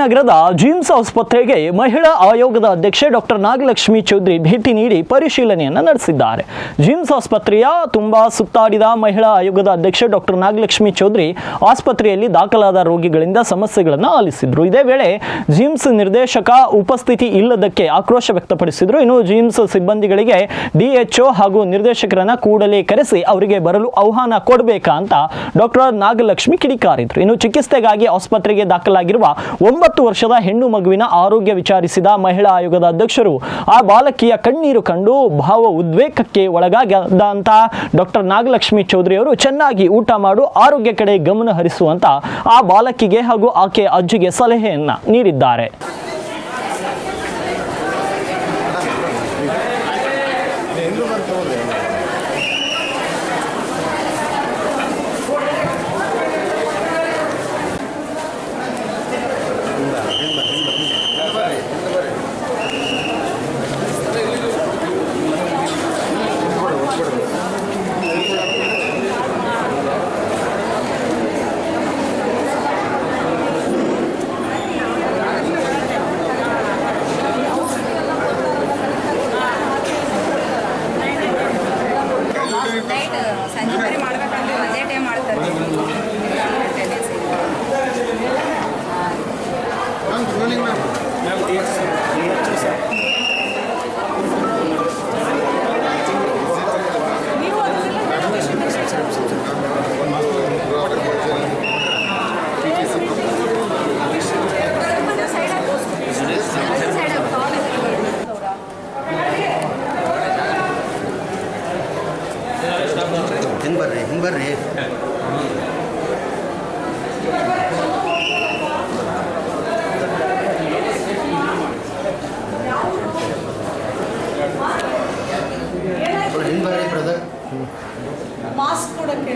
ನಗರದ ಜಿಮ್ಸ್ ಆಸ್ಪತ್ರೆಗೆ ಮಹಿಳಾ ಆಯೋಗದ ಅಧ್ಯಕ್ಷೆ ಡಾಕ್ಟರ್ ನಾಗಲಕ್ಷ್ಮಿ ಚೌಧರಿ ಭೇಟಿ ನೀಡಿ ಪರಿಶೀಲನೆಯನ್ನು ನಡೆಸಿದ್ದಾರೆ. ಜಿಮ್ಸ್ ಆಸ್ಪತ್ರೆಯ ತುಂಬಾ ಸುತ್ತಾಡಿದ ಮಹಿಳಾ ಆಯೋಗದ ಅಧ್ಯಕ್ಷೆ ಡಾಕ್ಟರ್ ನಾಗಲಕ್ಷ್ಮಿ ಚೌಧರಿ ಆಸ್ಪತ್ರೆಯಲ್ಲಿ ದಾಖಲಾದ ರೋಗಿಗಳಿಂದ ಸಮಸ್ಯೆಗಳನ್ನು ಆಲಿಸಿದ್ರು. ಇದೇ ವೇಳೆ ಜಿಮ್ಸ್ ನಿರ್ದೇಶಕ ಉಪಸ್ಥಿತಿ ಇಲ್ಲದಕ್ಕೆ ಆಕ್ರೋಶ ವ್ಯಕ್ತಪಡಿಸಿದ್ರು. ಇನ್ನು ಜಿಮ್ಸ್ ಸಿಬ್ಬಂದಿಗಳಿಗೆ ಡಿಎಚ್ಒ ಹಾಗೂ ನಿರ್ದೇಶಕರನ್ನ ಕೂಡಲೇ ಕರೆಸಿ ಅವರಿಗೆ ಬರಲು ಆಹ್ವಾನ ಕೊಡಬೇಕಾ ಅಂತ ಡಾಕ್ಟರ್ ನಾಗಲಕ್ಷ್ಮಿ ಕಿಡಿಕಾರಿದ್ರು. ಇನ್ನು ಚಿಕಿತ್ಸೆಗಾಗಿ ಆಸ್ಪತ್ರೆಗೆ ದಾಖಲಾಗಿರುವ ಒಂಬತ್ತು ವರ್ಷದ ಹೆಣ್ಣು ಮಗುವಿನ ಆರೋಗ್ಯ ವಿಚಾರಿಸಿದ ಮಹಿಳಾ ಆಯೋಗದ ಅಧ್ಯಕ್ಷರು, ಆ ಬಾಲಕಿಯ ಕಣ್ಣೀರು ಕಂಡು ಭಾವ ಉದ್ವೇಗಕ್ಕೆ ಒಳಗಾಗದಂತ ಡಾಕ್ಟರ್ ನಾಗಲಕ್ಷ್ಮಿ ಚೌಧರಿ ಅವರು ಚೆನ್ನಾಗಿ ಊಟ ಮಾಡು, ಆರೋಗ್ಯ ಕಡೆ ಗಮನ ಹರಿಸುವಂತ ಆ ಬಾಲಕಿಗೆ ಹಾಗೂ ಆಕೆ ಅಜ್ಜಿಗೆ ಸಲಹೆಯನ್ನ ನೀಡಿದ್ದಾರೆ. ಹಿಂಗೆ ಬರ್ರಿ ಹಿಂಗೆ ಬರ್ರಿ ಹಿಂಗೆ ಕೂಡ ಮಾಸ್ಕ್ ಕೊಡಕ್ಕೆ